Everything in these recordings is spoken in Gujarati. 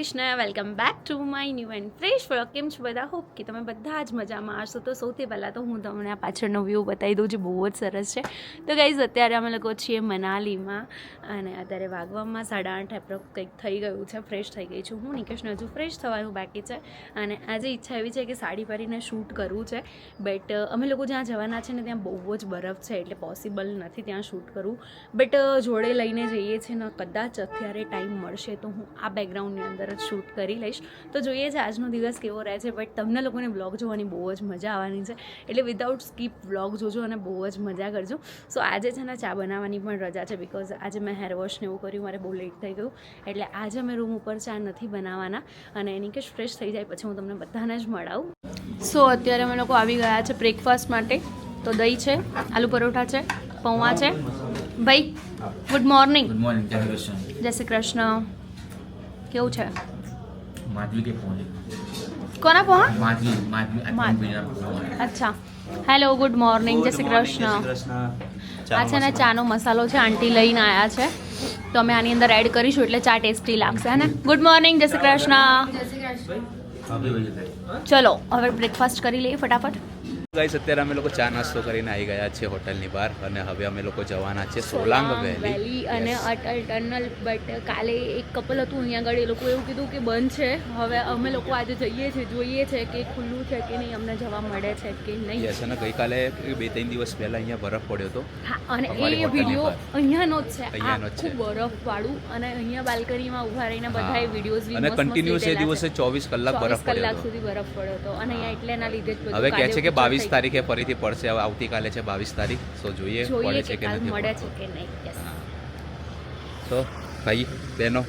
Krishna welcome back to my new and fresh vlog કેમ છો બધા? હોપ કે તમે બધા જ મજામાં હશો. તો સૌથી પહેલાં તો હું તમને આ પાછળનો વ્યૂ બતાવી દઉં જે બહુ જ સરસ છે. તો ગાઈઝ અત્યારે અમે લોકો છીએ મનાલીમાં અને અત્યારે વાગવામાં સાડા આઠ એપ્રોક કંઈક થઈ ગયું છે. ફ્રેશ થઈ ગઈ છું હું નિકેશને હજુ ફ્રેશ થવાનું બાકી છે. અને આજે ઈચ્છા એવી છે કે સાડી પહેરીને શૂટ કરવું છે. બટ અમે લોકો જ્યાં જવાના છે ને ત્યાં બહુ જ બરફ છે, એટલે પોસિબલ નથી ત્યાં શૂટ કરવું. બટ જોડે લઈને જઈએ છીએ ને, કદાચ અત્યારે ટાઈમ મળશે તો હું આ બેકગ્રાઉન્ડની અંદર જ શૂટ કરી લઈશ. તો જોઈએ છે આજનો દિવસ કેવો રહે છે બટ તમને લોકોને બ્લોગ જોવાની બહુ જ મજા આવવાની છે. એટલે વિધાઉટ સ્કીપ બ્લોગ જોજો અને બહુ જ મજા કરજો. સો આજે છે ને ચા બનાવવાની પણ રજા છે બિકોઝ આજે મેં હેરવોશ ને એવું કર્યું મારે બહુ લેટ થઈ ગયું. એટલે આજે અમે રૂમ ઉપર ચા નથી બનાવવાના. અને એની કે ફ્રેશ થઈ જાય પછી હું તમને બધાને જ મળાવું. સો અત્યારે અમે લોકો આવી ગયા છે બ્રેકફાસ્ટ માટે. તો દહીં છે આલુ પરોઠા છે પૌવા છે. ભાઈ ગુડ મોર્નિંગ ગુડ મોર્નિંગ જય શ્રી કૃષ્ણ. જય શ્રી કૃષ્ણ. કેવું છે? માધવી કે પહોંચે કોના પોહા માધવી માધવી અચ્છા. હેલો ગુડ મોર્નિંગ જય શ્રી કૃષ્ણ. આ છે ને ચાનો મસાલો છે આંટી લઈને આવ્યા છે. તો અમે આની અંદર એડ કરીશું એટલે ચા ટેસ્ટી લાગશે હે ને? ગુડ મોર્નિંગ જય શ્રી કૃષ્ણ. ચલો હવે બ્રેકફાસ્ટ કરી લઈએ ફટાફટ. ગાઈસ અત્યારે અમે લોકો ચા નાસ્તો કરીને આવી ગયા છે હોટલની બહાર અને હવે અમે લોકો જવાના છે સોલાંગ વેલી. અને અટલ ટનલ બટ કાલે એક કપલ હતું અહીંયા આગળ એ લોકો એવું કીધું કે બંધ છે. હવે અમે લોકો આજે જઈએ છીએ જોઈએ છે કે ખુલ્લું છે કે નહીં અમને જવા મળે છે કે નહીં. યસ અને ગઈકાલે બે ત્રણ દિવસ પહેલા અહીંયા બરફ પડ્યો હતો. હા અને એ વીડિયો અહીંયાનો જ છે. અહીંયાનો જ છે. આખું બરફ વાળું અને અહીંયા બાલ્કનીમાં ઊભા રહીને બધાએ હા. વિડીયોઝ અને કન્ટિન્યુઅસ એ દિવસે ચોવીસ કલાક બરફ કલાક સુધી બરફ પડ્યો હતો અને અહીંયા એટલે એના લીધે હવે કહે છે કે ઓછું બાવીસ તારીખે ફરીથી પડશે આવતીકાલે છે બાવીસ તારીખ સો જોઈએ મળે છે કે નહીં તો ભાઈ બહેનો?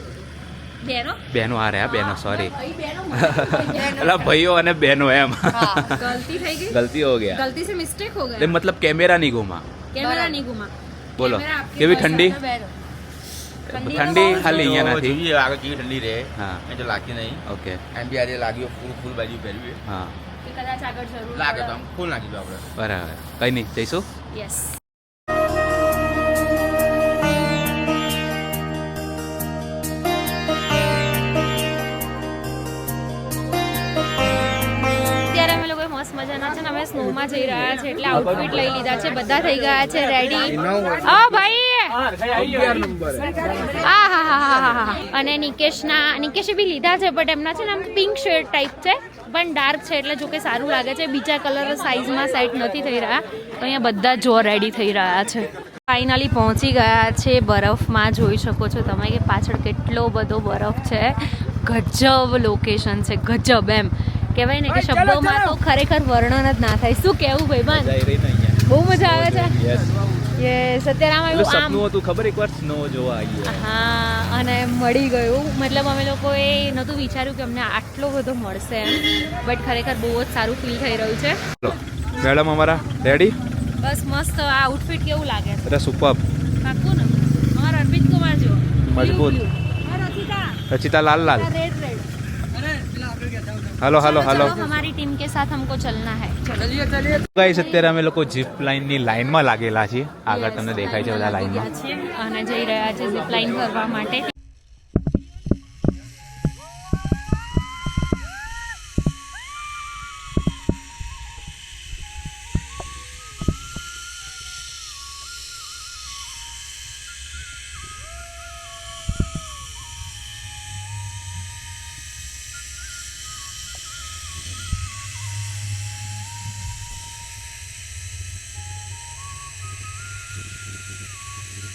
બહેનો? આ રહ્યા બહેનો સોરી એટલે ભાઈઓ અને બહેનો એમ. ગલતી થઈ ગઈ? ગલતી હો ગયા. ગલતી સે મિસ્ટેક હો ગયા? મતલબ કેમેરા નહીં ગુમા? કેમેરા નહીં ગુમા. બોલો કેવી ઠંડી? ઠંડી ખાલી અહીંયા નથી જોઈએ આગળ કેવી ઠંડી રહે. હા. એટલે લાગી નહીં. ઓકે. એમ બી આજે લાગ્યો ફૂલ ફૂલ બાજુ પહેરવી હા. કે કદાચ આગળ જરૂર લાગે તો આમ ફૂલ નાખી દો આપણે. બરાબર. કઈ નહીં જઈશું? યસ અત્યારે અમે લોકો મસ્ત મજાના છે ને અમે સ્નોમાં જઈ રહ્યા છે એટલે આઉટફિટ લઈ લીધા છે બધા થઈ ગયા છે રેડી હા ભાઈ અને નિકેશના નિકેશે બી લીધા છે બટ એમના છે ને આમ પિંક શેડ ટાઈપ છે પણ ડાર્ક છે એટલે જોકે સારું લાગે છે. બીજા કલર સાઇઝમાં સેટ નથી થઈ રહ્યા. તો અહીંયા બધા જો રેડી થઈ રહ્યા છે. ફાઇનલી પહોંચી ગયા છે બરફમાં. જોઈ શકો છો તમે કે પાછળ કેટલો બધો બરફ છે. ગજબ લોકેશન છે ગજબ એમ. કહેવાય ને કે શબ્દોમાં તો ખરેખર વર્ણન જ ના થાય. શું કહેવું ને અહીંયા. બહુ મજા આવે છે. યસ અત્યારે આમ આવ્યું આમ સપનું હતું ખબર એકવાર સ્નો જોવા આવી હા અને મળી ગયું. મતલબ અમે લોકો એ નહોતું વિચાર્યું કે અમને આટલો બધો મળશે એમ. બટ ખરેખર બહુ જ સારું ફીલ થઈ રહ્યું છે. મેડમ અમારા રેડી બસ મસ્ત આ આઉટફિટ કેવું લાગે? છે અરે સુપર પાકું ને અમારા અરવિંદ કુમાર જો. મજબૂત. રચિતા. લાલ લાલ. રેડ રેડ અરે હેલો હેલો હેલો के साथ हमको चलना है चलो ગાઈસ અત્યારે અમે લોકો જીપ લાઇનની લાઈનમાં લાગેલા છીએ આગળ તમને દેખાય છે બધા લાઈનમાં છીએ અને જઈ રહ્યા છે ઝીપ લાઈન કરવા માટે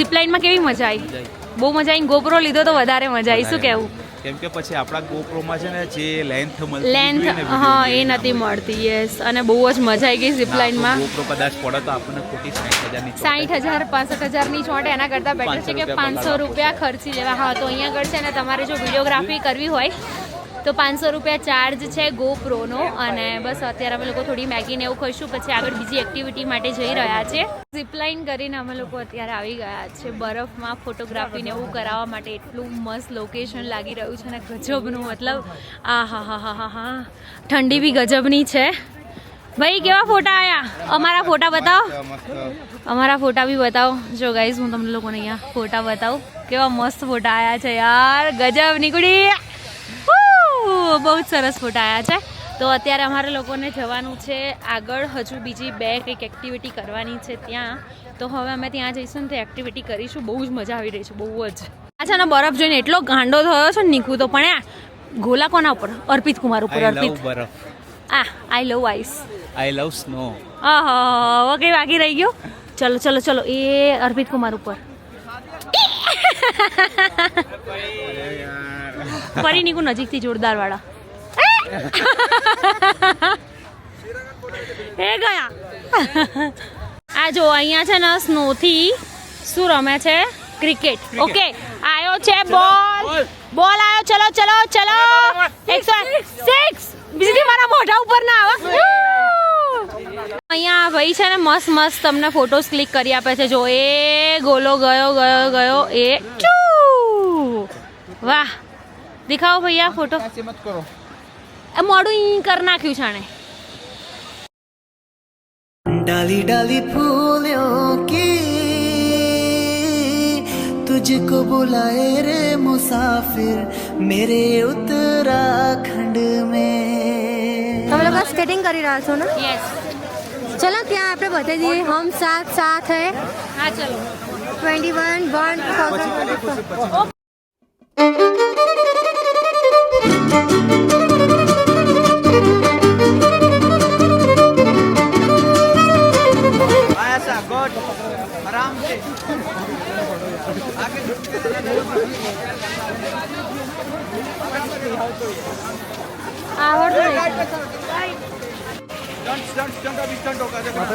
ઝીપલાઇનમાં કેવી મજા આવી? બહુ મજા આવી ગોપરો લીધો તો વધારે મજા આવી. શું કહેવું કેમ કે પછી આપણા ગોપ્રોમાં છે ને જે લેન્થ મળતી લેન્થ હા એ નથી મળતી યસ અને બહુ જ મજા આવી ગઈ ઝીપલાઇનમાં GoPro કદાચ પડે તો આપણને ખોટી સાઠ હજારની. સાઠ હજાર પાસઠ હજારની છોટ એના કરતાં બેટર છે કે 500 પાંચસો રૂપિયા ખર્ચી લેવા. હા તો અહીંયા આગળ છે ને તમારે જો વિડીયોગ્રાફી કરવી હોય તો પાંચસો રૂપિયા ચાર્જ છે ગોપ્રોનો અને બસ અત્યારે અમે લોકો થોડી મેગીને એવું ખાઈશું પછી આગળ બીજી એક્ટિવિટી માટે જઈ રહ્યા છે. ઝીપલાઇન કરીને અમે લોકો અત્યારે આવી ગયા છે બરફમાં ફોટોગ્રાફીને એવું કરાવવા માટે. એટલું મસ્ત લોકેશન લાગી રહ્યું છે ને ગજબનું મતલબ આ હા હા હા હા હા ઠંડી બી ગજબની છે. ભાઈ કેવા ફોટા આયા? અમારા ફોટા બતાવો. અમારા ફોટા બી બતાવો. જો ગાઈઝ હું તમને લોકોને અહીંયા ફોટા બતાવું. કેવા મસ્ત ફોટા આવ્યા છે યાર. ગજબ નીકળી. બહુ જ સરસ ફોટા આવ્યા છે. તો અત્યારે અમારે લોકોને જવાનું છે આગળ. હજુ બીજી બે કંઈક એક્ટિવિટી કરવાની છે ત્યાં. તો હવે અમે ત્યાં જઈશું ને તે એક્ટિવિટી કરીશું. બહુ જ મજા આવી રહી છે બહુ જ. આ છે ને બરફ જોઈને એટલો ગાંડો થયો છે ને નીકુ તો પણ આ ગોલા કોના ઉપર? અર્પિત કુમાર ઉપર અર્પિત. બરફ. આ I love ice I love snow આહા હવે કઈ વાગી રહી ગયો? ચલો ચલો ચલો. એ અર્પિત કુમાર ઉપર. ફરી નીકુ નજીકથી જોરદાર વાળા એ ગયા. આ જો અહીંયા છે ને સ્નોથી શું રમે છે? ક્રિકેટ. ઓકે આયો છે બોલ. બોલ. આયો ચલો ચલો ચલો. એકસો સિક્સ. બીજી મારા મોઢા ઉપર ના આવે. અહીંયા ભાઈ છે ને મસ્ત મસ્ત તમને ફોટોસ ક્લિક કરી આપે છે. જો એ ગોલો ગયો ગયો ગયો એ વાહ. દિખાવો ભૈયા ફોટો મત કરો એ મોડું ઈ કરી નાખ્યું છાણે ડાલી ડાલી ફૂલ્યો કે તુજકો બુલાએ રે મુસાફિર મેરે ઉત્તરાખંડ મે તમે લોકો સ્કેટિંગ કરી રહ્યા છો ને યસ ચલો ત્યાં આપણે બતાવી દઈએ હમ સાથ સાથ હૈ હા ચલો 21 1 2000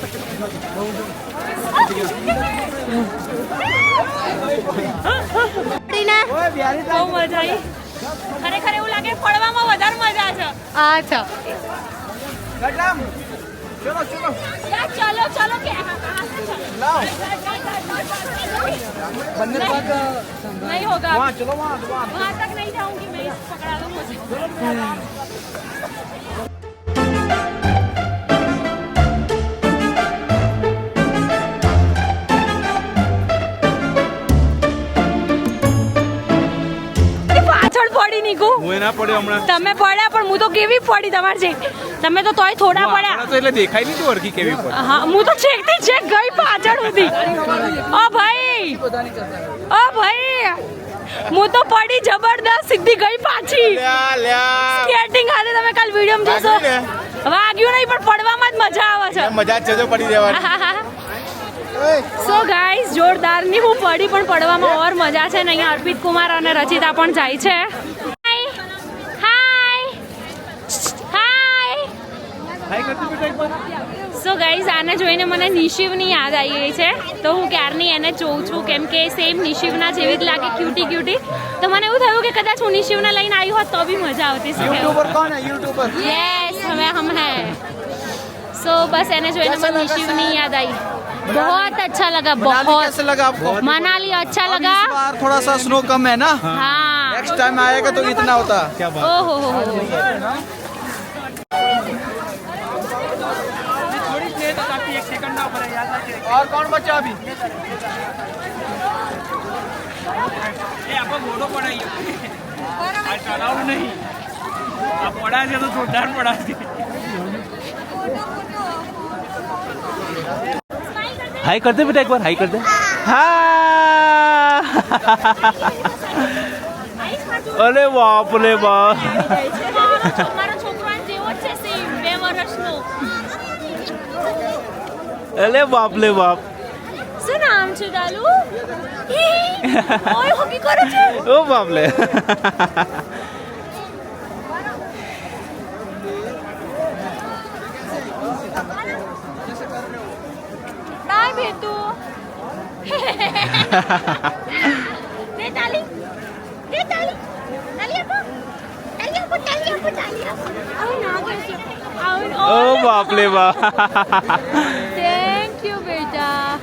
બહુ મજા આવી ખરેખર એવું લાગે પડવામાં વધારે મજા છે અચ્છા યાર ચલો ચલો કે नहीं होगा वहाँ चलो वहाँ वहाँ तक नहीं जाऊंगी मैं पकड़ा लो मुझे હું પડ્યો હમણાં. તમે પડ્યા પણ હું તો કેવી પડી તમારે છે તમે તો તોય થોડા પડ્યા. તો એટલે દેખાય નહીં તો અરખી કેવી પડે. હા હું તો છેકથી છેક ગઈ પાછળ સુધી. ઓ ભાઈ ઓ ભાઈ હું તો પડી જબરદસ્ત સીધી ગઈ પાછી. સ્કેટિંગ હાથે તમે કાલ વીડિયો જોશો. વાગ્યું નહીં પણ પડવામાં જ મજા આવે છે. મજા જ છે જો પડી જવાની. સો ગાઈસ જોરદારની હું પડી પણ પડવામાં ઓર મજા છે ને અહીંયા અર્પિત કુમાર અને રચિતા પણ જાય છે હાય હાય હાય હાય કરતી બેટા એક વાર સો ગાઈઝ આને જોઈને મને નિશિવની યાદ આવી ગઈ છે તો હું ક્યારની એને જોઉં છું કેમ કે સેમ નિશિવના જેવી જ લાગે ક્યુટી ક્યુટી તો મને એવું થયું કે કદાચ હું નિશિવને લઈને આવી હોત તો બી મજા આવતી यूट्यूबर कौन है यूट्यूबर યસ હવે હમ હે સો બસ એને જોઈને મને નિશિવની યાદ આવી बहुत अच्छा लगा मनाली बहुत कैसे लगा आपको मनाली अच्छा अब लगा इस बार थोड़ा सा स्नो कम है ना हाँ नेक्स्ट टाइम आएगा तो इतना होता क्या ओ हो और कौन बचा अभी हाई कर दे बेटा एक बार हाई कर दे हाँ અરે બાપ રે બાપ અરે બાપ રે બાપ શું નામ છે દાલુ ઓય હોકી કરે છે ઓ બાપ લે નાય ભેતુ દે તાલી દે તાલી તાલી આપો તાલી આપો તાલી આપો તાલી આપો આવ ના કરશે આવ ઓ બાપ રે બાપ થેન્ક યુ બેટા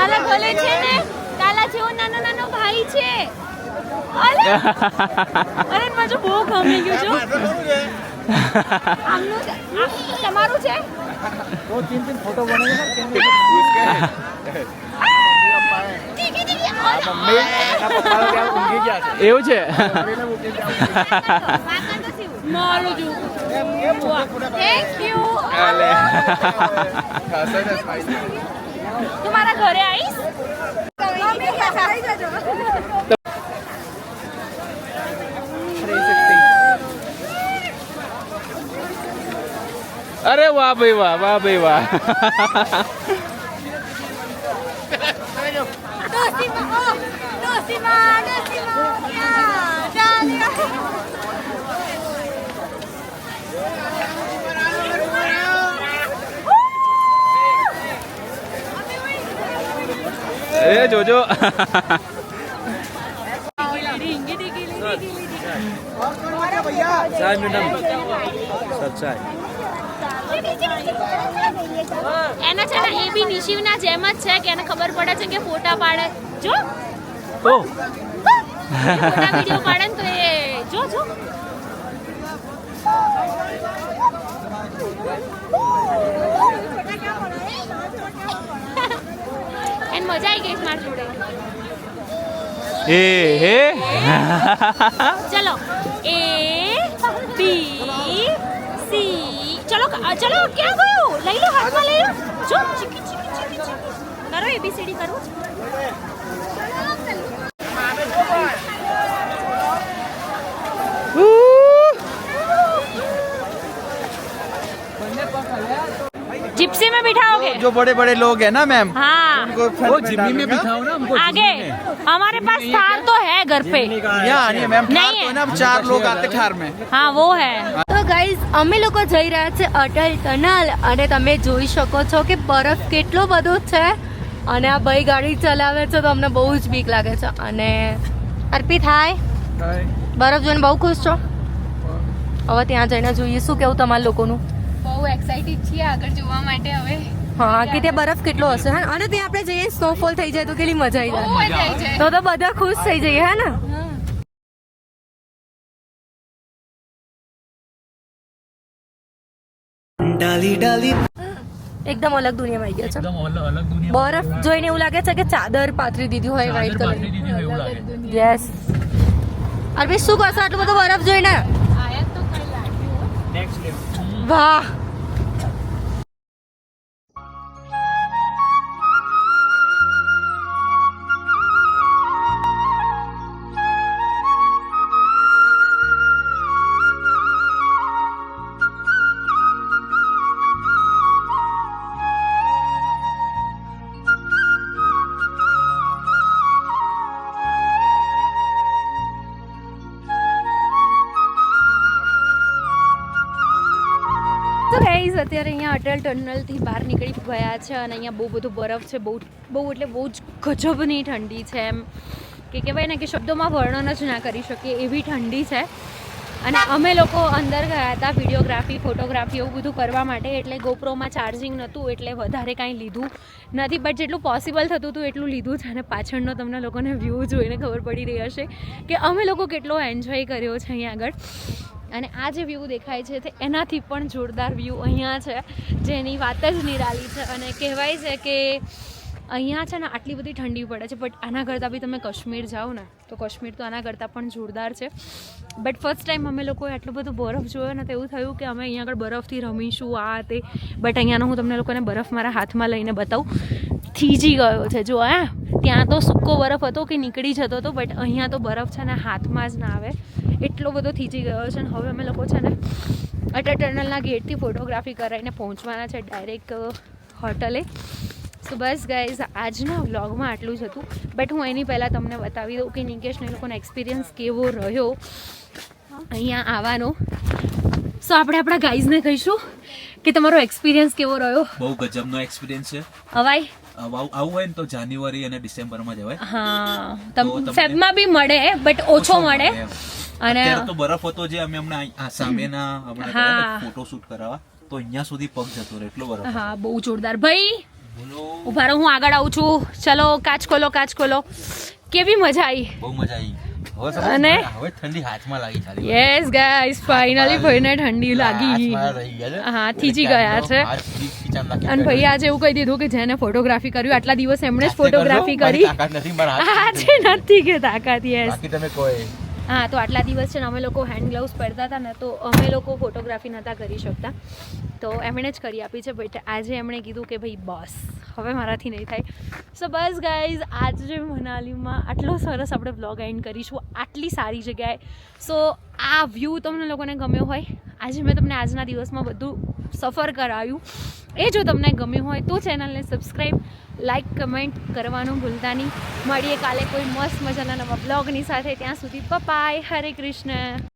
મારા ગલે છે ને? તાલા જેવો નાનો નાનો ભાઈ છે. અરે અરે માજો બહુ ગમી ગયું છો આમનું છે. આ તમારું છે? ટીકી ટીકી એવું છે? મારું જો. થેન્ક યુ તું મારા ઘરે આવીશ? અરે વાહ ભાઈ વાહ વાહ ભાઈ વાહ. એ જોજો ચાય મેડમ એના છે ને એ બી નિશિવના જેમ જ છે કે એને ખબર પડે છે કે ફોટા પાડે જો ઓ વીડિયો પાડે તો એ જો જો એને મજા આવી ગઈ છે મારી જોડે એ હે ચલો એ બી સી ચલો અ, ચલો ક્યાં ગયું લઈ લો હાથમાં લઈ લો જો ચીકી ચીકી ચીકી ચીકી કરો એબીસીડી કરવું जो बड़े बड़े लोग हैं ना मैम हाँ उनको फ्रंट में डालेगा। ना हमको आगे हमारे पास थार तो है घर पे यहाँ आनी है मैम नहीं ठार तो है ना अब चार लोग आते ठार में हाँ वो है તો ગાઈઝ અમે લોકો જઈ રહ્યા છે અટલ ટનલ અને તમે જોઈ શકો છો કે બરફ કેટલો બધો છે અને આ ભાઈ ગાડી ચલાવે છે તો અમને બહુ જ બીક લાગે છે અને અર્પિત હાય બરફ જોઈને બહુ ખુશ છો હવે ત્યાં જઈને જોઈએ શું કેવું તમારા લોકોનું બહુ એક્સાઇટેડ છીએ આગળ જોવા માટે હવે હા કે ત્યાં બરફ કેટલો હશે હે અને ત્યાં આપણે જઈએ સ્નોફોલ થઈ જાય તો કેટલી મજા આવી જાય. તો તો બધા ખુશ થઈ જઈએ હે ને? ડાલી ડાલી. એકદમ અલગ દુનિયામાં આવી ગયા છે. બરફ જોઈને એવું લાગે છે કે ચાદર પાથરી દીધી હોય વ્હાઈટ કલર યસ અરબી શું કરશો આટલું બધું બરફ જોઈને? વાહ. અટલ ટનલથી બહાર નીકળી ગયા છે અને અહીંયા બહુ બધો બરફ છે, બહુ બહુ એટલે બહુ જ ગજબની ઠંડી છે એમ. કે કહેવાય ને કે શબ્દોમાં વર્ણન જ ના કરી શકીએ એવી ઠંડી છે. અને અમે લોકો અંદર ગયા હતા વિડીયોગ્રાફી, ફોટોગ્રાફી એવું બધું કરવા માટે એટલે ગોપ્રોમાં ચાર્જિંગ નહોતું એટલે વધારે કાંઈ લીધું નથી. બટ જેટલું પોસિબલ થતું હતું એટલું લીધું છે અને પાછળનો તમને લોકોને વ્યૂ જોઈને ખબર પડી રહી હશે કે અમે લોકો કેટલો એન્જોય કર્યો છે અહીંયા આગળ. અને આ જે વ્યૂ દેખાય છે તે એનાથી પણ જોરદાર વ્યૂ અહીંયા છે, જેની વાત જ નિરાલી છે. અને કહેવાય છે કે અહીંયા છે ને આટલી બધી ઠંડી પડે છે બટ આના કરતાં બી તમે કાશ્મીર જાઓ ને, તો કાશ્મીર તો આના કરતાં પણ જોરદાર છે. બટ ફર્સ્ટ ટાઈમ અમે લોકોએ આટલો બધો બરફ જોયો ને, તો એવું થયું કે અમે અહીંયા આગળ બરફથી રમીશું આ તે. બટ અહીંયાનો હું તમને લોકોને બરફ મારા હાથમાં લઈને બતાવું. થીજી ગયો છે, જો, હા. ત્યાં તો સૂકો બરફ હતો કે નીકળી જતો હતો બટ અહીંયા તો બરફ છે ને હાથમાં જ ના આવે. એટલો બધો થીજી ગયો છે ને હવે અમે લોકો છે ને અટલ ટનલના ગેટથી ફોટોગ્રાફી કરાવીને પહોંચવાના છે ડાયરેક્ટ હોટલે. સો બસ ગાઈઝ આજના વ્લોગમાં આટલું જ હતું. બટ હું એની પહેલાં તમને બતાવી દઉં કે નિકેશને લોકોનો એક્સપિરિયન્સ કેવો રહ્યો. અહીંયા આવવાનો. સો આપણે આપણા ગાઈઝને કહીશું. કે તમારો એક્સપિરિયન્સ કેવો રહ્યો? બહુ ગજબનો એક્સપિરિયન્સ છે. અવાય આવું હોય ને તો જાન્યુઆરી અને ડિસેમ્બરમાં જવાય હા તમને- ફેબમાં બી મળે બટ ઓછો મળે અને તો બરફ હતો જે અમે હમણાં આ સામેના હમણાં. ફોટો શૂટ કરાવવા. તો અહીંયા સુધી પગ જતો રહે એટલો બરફ હા બહુ જોરદાર. ભાઈ ઊભા રહો હું આગળ આવું છું. ચલો કાચ ખોલો કાચ ખોલો. કેવી મજા આવી બહુ મજા આવી અને? હવે ઠંડી હાથમાં લાગી ચાલી યસ ગાઈસ ફાઇનલી ભાઈને ઠંડી લાગી. હા, થીજી ગયા છે. અને ભાઈ આજે એવું કહી દીધું કે જેને ફોટોગ્રાફી કર્યું આટલા દિવસ એમણે જ ફોટોગ્રાફી કરી. આજે નથી કે તાકાત યસ તમે કોઈ હા, તો આટલા દિવસ છે ને અમે લોકો હેન્ડ ગ્લવ્સ પહેરતા હતા ને, તો અમે લોકો ફોટોગ્રાફી નહોતા કરી શકતા. તો એમણે જ કરી આપી છે બટ આજે એમણે કીધું કે ભાઈ બસ, હવે મારાથી નહીં થાય. સો બસ ગાઈઝ આજે મનાલીમાં આટલો સરસ આપણે બ્લોગ એન્ડ કરીશું. આટલી સારી જગ્યાએ. સો આ વ્યૂ તમને લોકોને ગમ્યો હોય. આજે મેં તમને આજના દિવસમાં બધું સફર કરાવ્યું એ જો તમને ગમ્યું હોય તો ચેનલને સબસ્ક્રાઈબ લાઈક કમેન્ટ કરવાનું ભૂલતા નહીં. મળીએ કાલે કોઈ મસ્ત મજાના નવા બ્લોગની સાથે. ત્યાં સુધી પપાય હરે કૃષ્ણ.